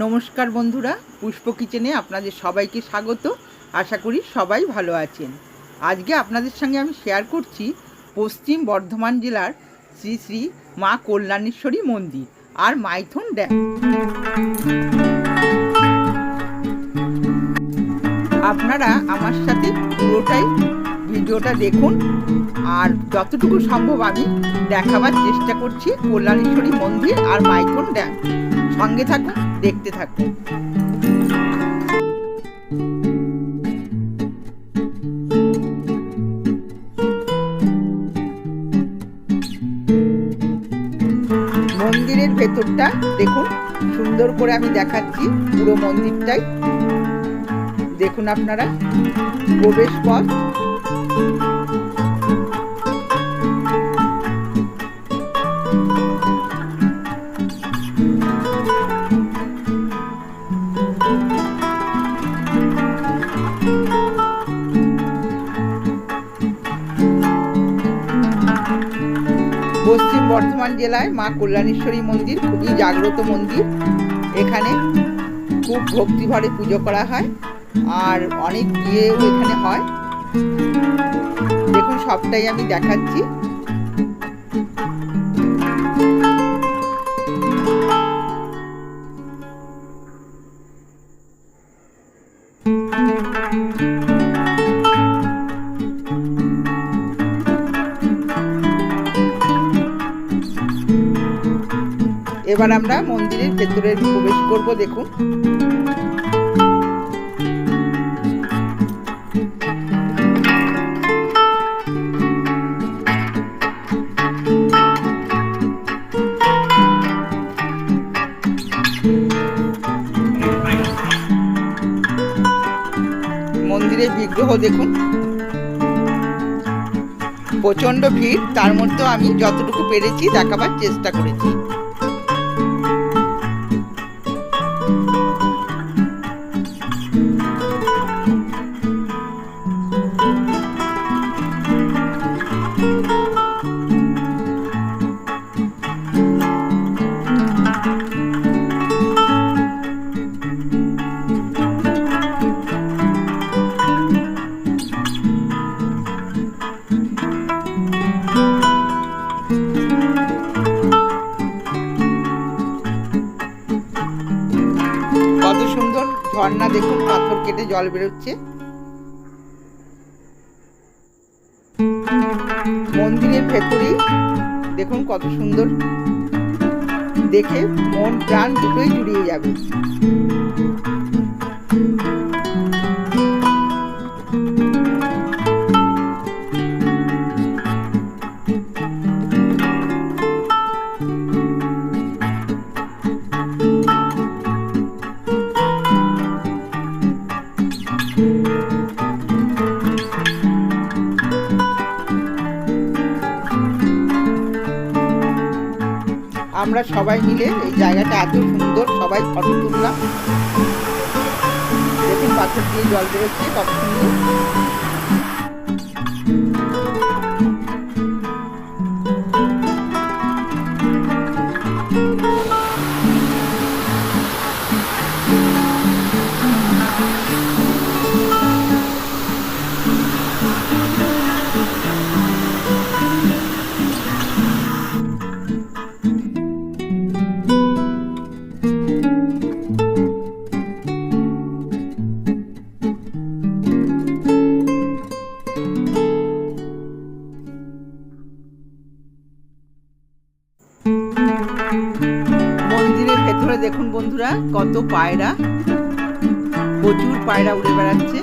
নমস্কার বন্ধুরা, পুষ্প কিচেনে আপনাদের সবাইকে স্বাগত। আশা করি সবাই ভালো আছেন। আজকে আপনাদের সঙ্গে আমি শেয়ার করছি পশ্চিম বর্ধমান জেলার শ্রী শ্রী মা কল্যাণেশ্বরী মন্দির আর মাইথন ড্যাম। আপনারা আমার সাথে পুরোটাই ভিডিওটা দেখুন আর যতটুকু সম্ভব আমি দেখাবার চেষ্টা করছি কল্যাণেশ্বরী মন্দির আর মাইথন ড্যাম। সঙ্গে থাকুন দেখতে থাকুন মন্দিরের ভেতরটা দেখুন, সুন্দর করে আমি দেখাচ্ছি পুরো মন্দিরটাই। দেখুন আপনারা, প্রবেশ পথ। পশ্চিম বর্ধমান জেলায় মা কল্যাণেশ্বরী মন্দির, খুবই জাগ্রত মন্দির। এখানে খুব ভক্তিভরে পুজো করা হয় আর অনেক বিয়েও এখানে হয়। দেখুন, সবটাই আমি দেখাচ্ছি। এবার আমরা মন্দিরের ভেতরে প্রবেশ করব, দেখুন। মন্দিরের বিগ্রহ, দেখুন। প্রচণ্ড ভিড়, তার মধ্যেও আমি যতটুকু পেরেছি দেখাবার চেষ্টা করেছি। দেখুন, পাথর কেটে জল বেরোচ্ছে। মন্দিরের ভেতরে দেখুন কত সুন্দর। দেখে মন প্রাণ দুটোই জুড়িয়ে যাবে। আমরা সবাই মিলে এই জায়গাটা এত সুন্দর, সবাই ফটো তুললাম। দেখুন পাথর দিয়ে জল বেরোচ্ছে, কত সুন্দর। মন্দিরের ভেতরে দেখুন বন্ধুরা, কত পায়রা। প্রচুর পায়রা উড়ে বেড়াচ্ছে।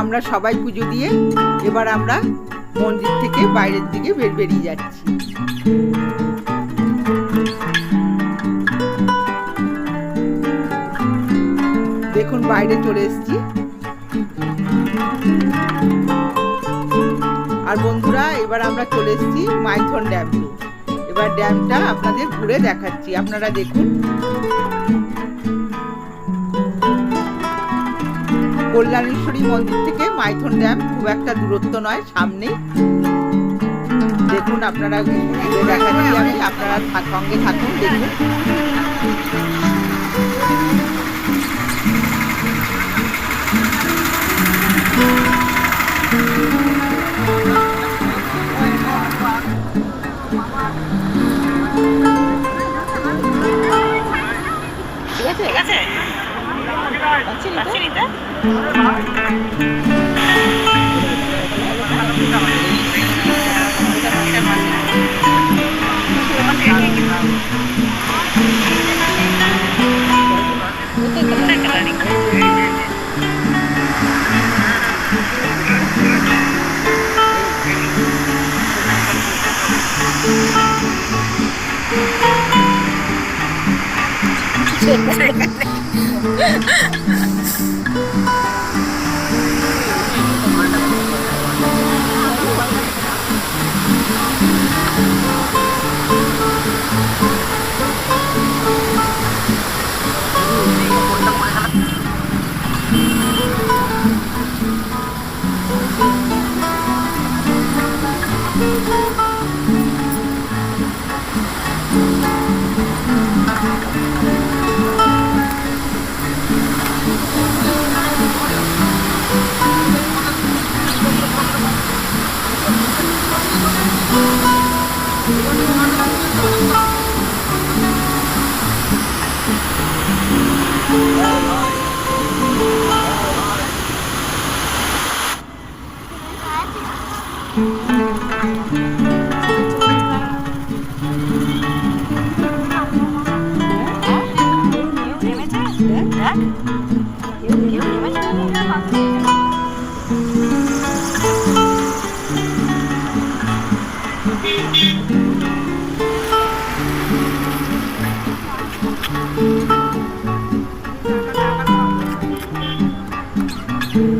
আমরা সবাই পুজো দিয়ে এবার আমরা মন্দির থেকে বাইরের দিকে বের বেরিয়ে যাচ্ছি। দেখুন, বাইরে চলে এসেছি। আর বন্ধুরা, এবার আমরা চলে এসেছি মাইথন ড্যামে এবার ড্যামটা আপনাদের ঘুরে দেখাচ্ছি। আপনারা দেখুন। কল্যাণেশ্বরী মন্দির থেকে মাইথন ড্যাম খুব একটা দূরত্ব নয়, সামনেই। দেখুন, আপনারা দেখাচ্ছি আমি। আপনারা সঙ্গে থাকুন, দেখুন। আছে? পাচ্ছি って。নিতে আজকের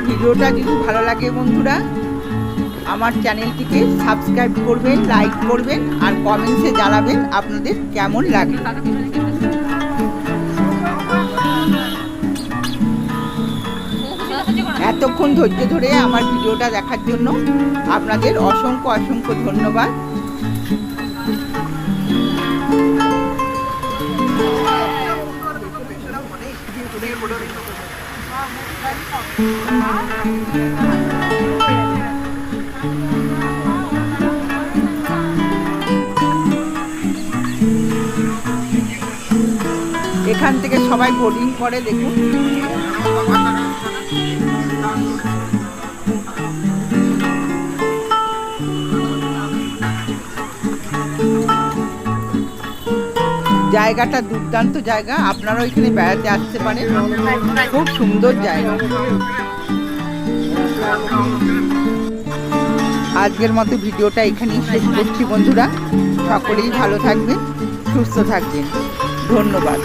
ভিডিওটা যদি ভালো লাগে বন্ধুরা আমার চ্যানেলটিকে সাবস্ক্রাইব করবেন, লাইক করবেন আর কমেন্টসে জানাবেন আপনাদের কেমন লাগে। এতক্ষণ ধৈর্য ধরে আমার ভিডিওটা দেখার জন্য আপনাদের অসংখ্য অসংখ্য ধন্যবাদ। এখান থেকে সবাই বোর্ডিং করে, দেখুন। জায়গাটা দুর্দান্ত জায়গা, আপনারাও এখানে বেড়াতে আসতে পারেন। খুব সুন্দর জায়গা। আজকের মতো ভিডিওটা এখানেই শেষ করছি বন্ধুরা। সকলেই ভালো থাকবেন সুস্থ থাকবেন। ধন্যবাদ।